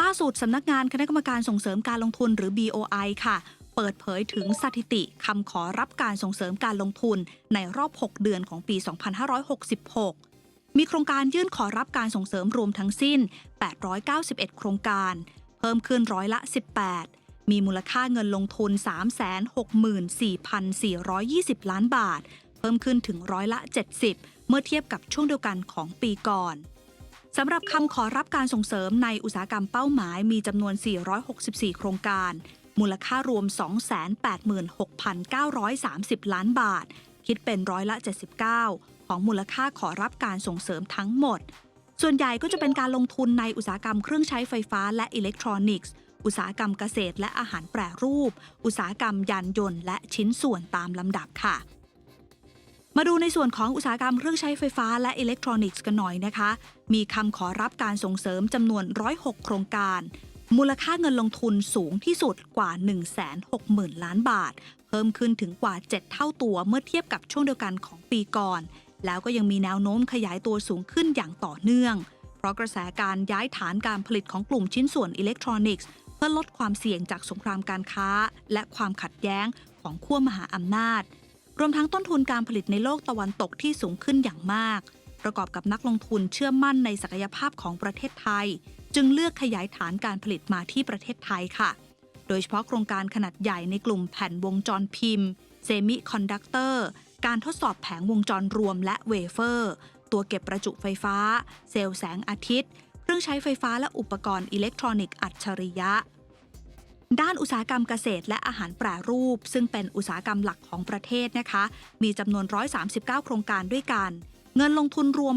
ล่าสุดสำนักงานคณะกรรมการส่งเสริมการลงทุนหรือ BOI ค่ะ เปิดเผยถึงสถิติคำขอรับการส่งเสริมการลงทุนในรอบ 6 เดือนของปี 2566 มีโครงการยื่นขอรับการส่งเสริมรวมทั้งสิ้น 891 โครงการ เพิ่มขึ้นร้อยละ 18 มีมูลค่าเงินลงทุน 364,420 ล้านบาท เพิ่มขึ้นถึงร้อยละ 70 เมื่อเทียบกับช่วงเดียวกันของปีก่อน สำหรับคำขอรับการส่งเสริมในอุตสาหกรรมเป้าหมายมีจำนวน 464 โครงการ มูลค่ารวม 286,930 ล้านบาท คิดเป็นร้อยละ 79 ของมูลค่าขอรับการส่งเสริมทั้งหมด ส่วนใหญ่ก็จะเป็นการลงทุนในอุตสาหกรรมเครื่องใช้ไฟฟ้าและอิเล็กทรอนิกส์ อุตสาหกรรมเกษตรและอาหารแปรรูป อุตสาหกรรมยานยนต์และชิ้นส่วนตามลำดับค่ะ มาดูในส่วนของอุตสาหกรรมเครื่องใช้ไฟฟ้าและอิเล็กทรอนิกส์กันหน่อยนะคะ มีคำขอรับการส่งเสริมจำนวน 106 โครงการ มูลค่าเงินลงทุนสูงที่สุดกว่า 160,000 ล้านบาท เพิ่มขึ้นถึงกว่า 7 เท่าตัวเมื่อเทียบกับช่วงเดียวกันของปีก่อน แล้วก็ยังมีแนวโน้มขยายตัวสูงขึ้นอย่างต่อเนื่อง เพราะกระแสการย้ายฐานการผลิตของกลุ่มชิ้นส่วนอิเล็กทรอนิกส์เพื่อลดความเสี่ยงจากสงครามการค้า และความขัดแย้งของขั้วมหาอำนาจ รวมทั้งต้นทุนการผลิตในโลกตะวันตกที่สูงขึ้นอย่างมาก ประกอบกับนักลงทุนเชื่อมั่นในศักยภาพของประเทศไทย จึงเลือกขยายฐานการผลิตมาที่ประเทศไทยค่ะ โดยเฉพาะโครงการขนาดใหญ่ในกลุ่มแผ่นวงจรพิมพ์เซมิคอนดักเตอร์การทดสอบแผงวงจรรวมและเวเฟอร์ ตัวเก็บประจุไฟฟ้า เซลล์แสงอาทิตย์ เครื่องใช้ไฟฟ้าและอุปกรณ์อิเล็กทรอนิกส์อัจฉริยะ ด้านอุตสาหกรรมเกษตรและอาหารแปรรูป ซึ่งเป็นอุตสาหกรรมหลักของประเทศนะคะ มีจำนวน 139 โครงการด้วยกัน เงินลงทุนรวม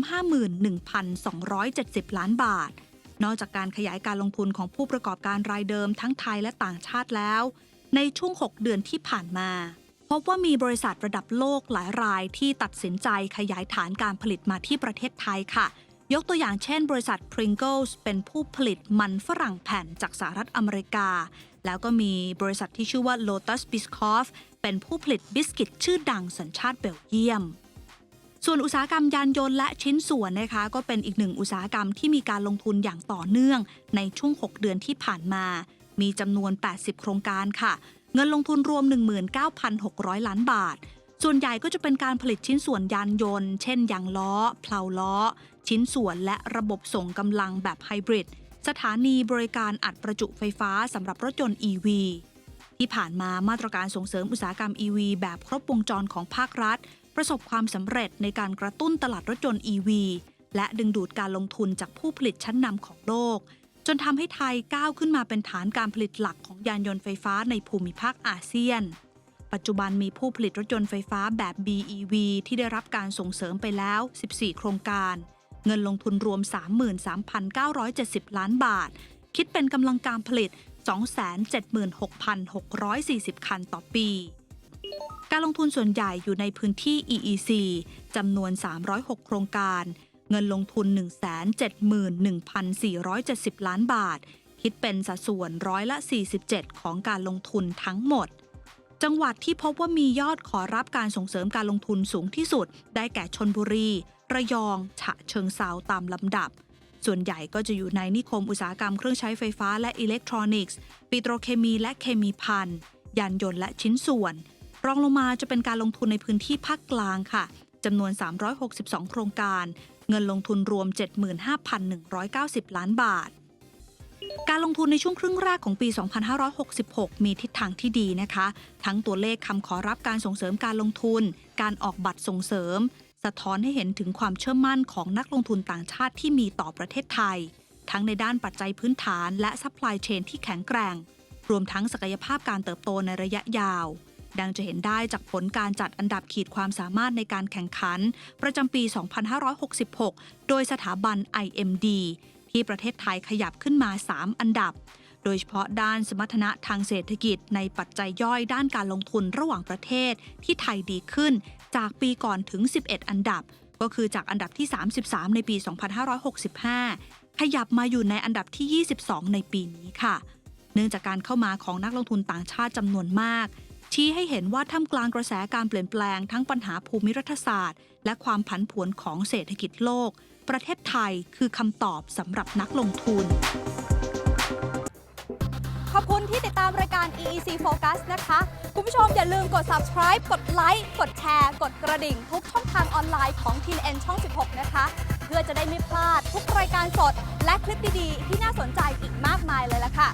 51,270 ล้านบาท นอกจากการขยายการลงทุนของผู้ประกอบการรายเดิมทั้งไทยและต่างชาติแล้ว ในช่วง 6 เดือนที่ผ่านมาพบว่ามีบริษัทระดับโลกหลายรายที่ตัดสินใจขยายฐานการผลิตมาที่ประเทศไทยค่ะ ยกตัวอย่างเช่นบริษัท Pringles เป็นผู้ผลิตมันฝรั่งแผ่นจากสหรัฐอเมริกา แล้วก็มีบริษัทที่ชื่อว่า Lotus Biscoff เป็นผู้ผลิตบิสกิตชื่อดังสัญชาติเบลเยียม ส่วนอุตสาหกรรมยานยนต์และชิ้นส่วนนะคะ ก็เป็นอีกหนึ่งอุตสาหกรรมที่มีการลงทุนอย่างต่อเนื่อง ในช่วง 6 เดือนที่ผ่านมา มีจำนวน 80 โครงการค่ะ เงินลงทุนรวม 19,600 ล้านบาท ส่วนใหญ่ก็จะเป็นการผลิตชิ้นส่วนยานยนต์ เช่นยางล้อ เพลาล้อ ชิ้นส่วนและระบบส่งกำลังแบบไฮบริด สถานีบริการอัดประจุไฟฟ้าสำหรับรถยนต์ EV ที่ผ่านมามาตรการส่งเสริมอุตสาหกรรม EV แบบครบวงจรของภาครัฐ ประสบความสำเร็จในการกระตุ้นตลาดรถยนต์ EV และดึงดูดการลงทุนจากผู้ผลิตชั้นนำของโลก จนทำให้ไทยก้าวขึ้นมาเป็นฐานการผลิตหลักของยานยนต์ไฟฟ้าในภูมิภาคอาเซียน ปัจจุบันมีผู้ผลิตรถยนต์ไฟฟ้าแบบ BEV ที่ได้รับการส่งเสริมไปแล้ว 14 โครงการ เงินลงทุนรวม 33,970 ล้านบาท คิดเป็นกำลังการผลิต 276,640 คันต่อปี การลงทุนส่วนใหญ่อยู่ในพื้นที่ EEC จำนวน 306 โครงการ เงินลงทุน 171,470 ล้านบาท คิดเป็นสัดส่วนร้อยละ 47 ของการลงทุนทั้งหมด จังหวัดที่พบว่ามียอดขอรับการส่งเสริมการลงทุนสูงที่สุด ได้แก่ชนบุรี ระยอง ฉะเชิงเซาตามลำดับ ส่วนใหญ่ก็จะอยู่ในนิคมอุตสาหกรรมเครื่องใช้ไฟฟ้าและอิเล็กทรอนิกส์ ปิโตรเคมีและเคมีพันยานยนต์และชิ้นส่วน รองลงมาจะเป็นการลงทุนในพื้นที่ภาคกลางค่ะจำนวน 362 โครงการ เงินลงทุนรวม 75,190 ล้านบาท การลงทุนในช่วงครึ่งแรกของปี 2566 มีทิศทางที่ดีนะคะ ทั้งตัวเลขคำขอรับการส่งเสริมการลงทุน การออกบัตรส่งเสริม สะท้อนให้เห็นถึงความเชื่อมั่นของนักลงทุนต่างชาติที่มีต่อประเทศไทย ทั้งในด้านปัจจัยพื้นฐานและซัพพลายเชนที่แข็งแกร่ง รวมทั้งศักยภาพการเติบโตในระยะยาว ดังจะเห็นได้จากผลการจัดอันดับขีดความสามารถในการแข่งขัน ประจำปี 2566 โดยสถาบัน IMD ที่ประเทศไทยขยับขึ้นมา 3 อันดับ โดยเฉพาะด้านสมรรถนะทางเศรษฐกิจในปัจจัยย่อยด้านการลงทุนระหว่างประเทศที่ไทยดีขึ้น จากปีก่อนถึง 11 อันดับ ก็คือจากอันดับที่ 33 ในปี 2565 ขยับมาอยู่ในอันดับที่ 22 ในปีนี้ค่ะ เนื่องจากการเข้ามาของนักลงทุนต่างชาติจำนวนมากชี้ให้เห็นว่าท่ามกลางกระแสการเปลี่ยนแปลงทั้งปัญหาภูมิรัฐศาสตร์ และความผันผวนของเศรษฐกิจโลก ประเทศไทยคือคำตอบสำหรับนักลงทุน ขอบคุณที่ติดตามรายการ EEC Focus นะคะ คุณผู้ชมอย่าลืมกด subscribe กดไลค์กดแชร์กดกระดิ่ง ทุกช่องทางออนไลน์ของ TNN ช่อง 16 นะคะ เพื่อจะได้ไม่พลาดทุกรายการสด และคลิปดีๆ ที่น่าสนใจอีกมากมายเลยล่ะค่ะ